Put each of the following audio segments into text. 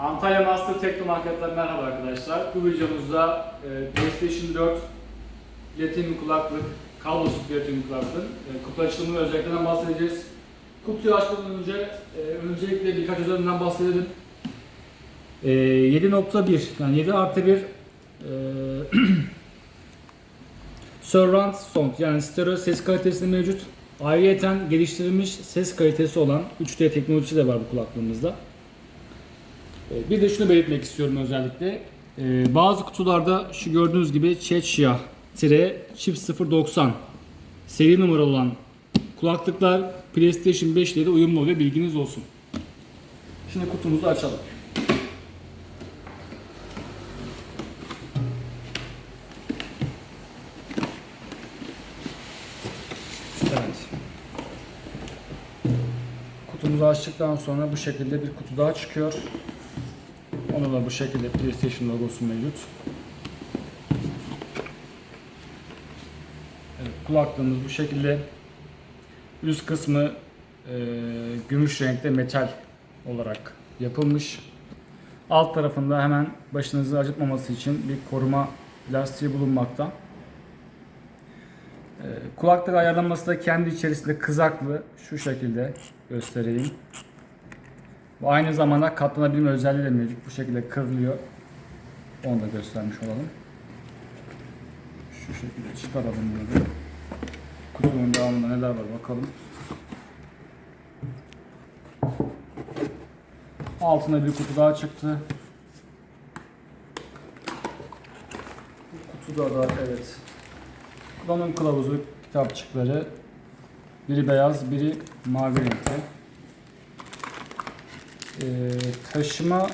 Antalya Master Tekno Market'ten merhaba arkadaşlar. Bu videomuzda e, PlayStation 4 platin kulaklık, kablosuz platin kulaklığın e, kutu açılımı özelliklerinden bahsedeceğiz. Kutuyu açmadan önce e, öncelikle birkaç özelliğinden bahsedelim. E, 7.1 yani 7 artı 1 e, Surround Sound yani stereo ses kalitesi mevcut. Ayrıyeten geliştirilmiş ses kalitesi olan 3D teknolojisi de var bu kulaklığımızda. Ee, Bir de şunu belirtmek istiyorum özellikle. Ee, Bazı kutularda şu gördüğünüz gibi Çeçya tire chip 090 seri numara olan kulaklıklar PlayStation 5 ile de uyumlu oluyor bilginiz olsun. Şimdi kutumuzu açalım. Kutumuzu açtıktan sonra bu şekilde bir kutu daha çıkıyor. Onda da bu şekilde PlayStation logosu mevcut. Evet, kulaklığımız bu şekilde. Üst kısmı e, gümüş renkte metal olarak yapılmış. Alt tarafında hemen başınızı acıtmaması için bir koruma lastiği bulunmakta. E, kulaklık ayarlanması da kendi içerisinde kızaklı şu şekilde göstereyim. Bu aynı zamanda katlanabilme özelliği de mevcut. Bu şekilde kırılıyor. Onu da göstermiş olalım. Şu şekilde çıkaralım bunu. Kutunun devamında neler var bakalım. Altına bir kutu daha çıktı. Bu kutuda da evet. Kullanım kılavuzu, kitapçıkları. Biri beyaz, biri mavi renkte. Ee, taşıma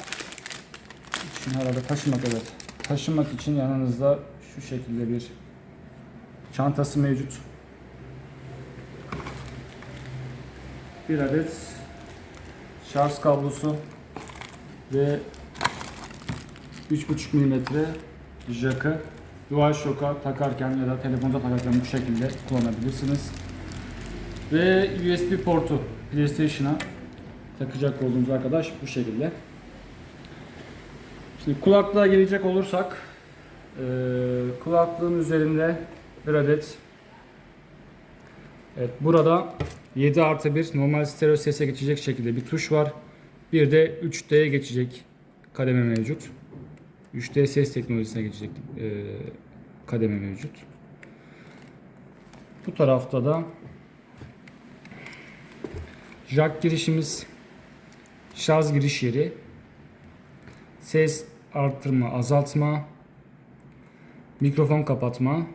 için herhalde taşımak evet. Taşımak için yanınızda şu şekilde bir çantası mevcut. Bir adet şarj kablosu ve 3.5 mm jack'ı DualShock'a takarken ya da telefonda takarken bu şekilde kullanabilirsiniz. Ve USB portu PlayStation'a takacak olduğumuz arkadaş bu şekilde. Şimdi kulaklığa gelecek olursak eee, kulaklığın üzerinde bir adet Evet burada 7 artı 1 normal stereo sese geçecek şekilde bir tuş var. Bir de 3D'ye geçecek kademe mevcut. 3D ses teknolojisine geçecek eee, kademe mevcut. Bu tarafta da jack girişimiz şarj giriş yeri, ses artırma, azaltma, mikrofon kapatma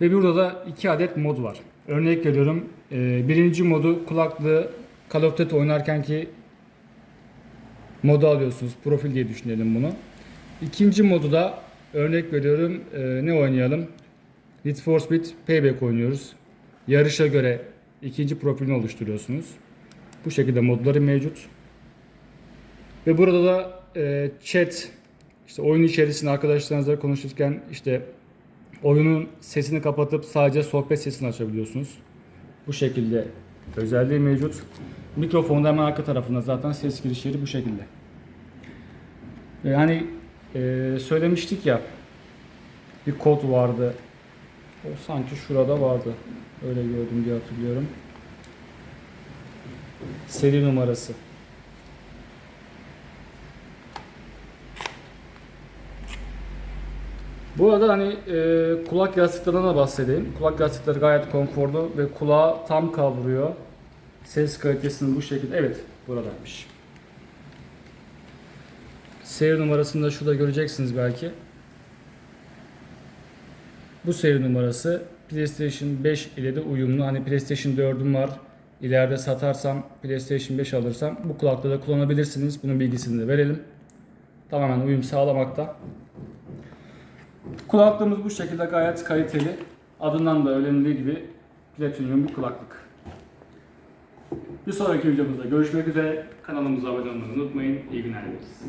ve burada da iki adet mod var. Örnek veriyorum, e, birinci modu kulaklığı Call of Duty oynarken ki modu alıyorsunuz, profil diye düşünelim bunu. İkinci modu da örnek veriyorum, e, ne oynayalım? Need for Speed Payback oynuyoruz. Yarışa göre ikinci profilini oluşturuyorsunuz. Bu şekilde modları mevcut. Ve burada da e, chat işte oyun içerisinde arkadaşlarınızla konuşurken işte oyunun sesini kapatıp sadece sohbet sesini açabiliyorsunuz. Bu şekilde özelliği mevcut. Mikrofonun da hemen arka tarafında zaten ses giriş yeri bu şekilde. Yani e, söylemiştik ya bir kod vardı. O sanki şurada vardı. Öyle gördüm diye hatırlıyorum. Seri numarası. Bu arada hani e, kulak yastıklarından da bahsedeyim. Kulak yastıkları gayet konforlu ve kulağı tam kavruyor. Ses kalitesini bu şekilde. Evet, buradaymış. Seri numarasını da şurada göreceksiniz belki. Bu seri numarası PlayStation 5 ile de uyumlu. Hani PlayStation 4'üm var. İleride satarsam PlayStation 5 alırsam bu kulaklığı da kullanabilirsiniz. Bunun bilgisini de verelim. Tamamen uyum sağlamakta. Kulaklığımız bu şekilde gayet kaliteli. Adından da öğrenildiği gibi platinyum bir kulaklık. Bir sonraki videomuzda görüşmek üzere. Kanalımıza abone olmayı unutmayın. İyi günler dileriz.